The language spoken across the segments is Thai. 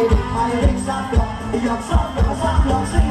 I've got the ups, up, the ups, up,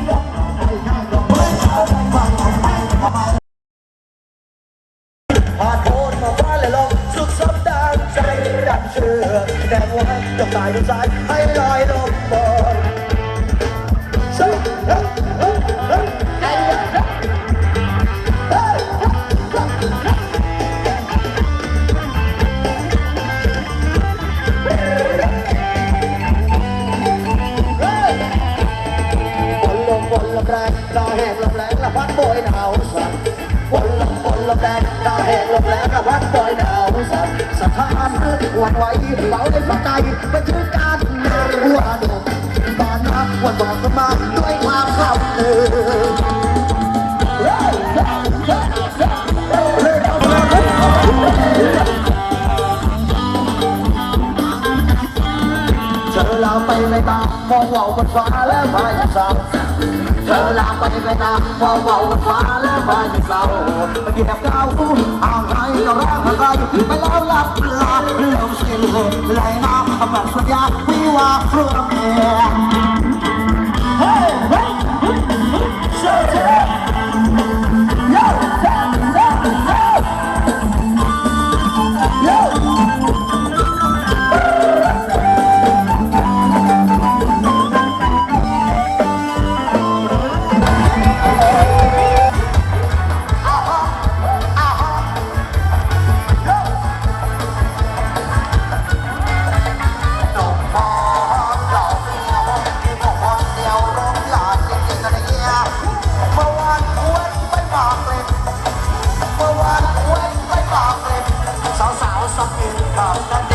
แหกลมแล้วกับวัดปล่อยดาวสั่นสะท้านเพื่อหวั่นไหวเบาในพระใจบรนทึกการงานหัวหนุ่มบานนักวันบอกกันมาด้วยความเข้าเออาไปไม่ตามมองว่าบนฟ้าและไม่เศร้าเธอลาไปไม่ตามมองว่าบนฟ้าและไม่เศร้าเกียบเก้าหู Malawlak la, lusin, laina, masaya, iwa, from here. Bye.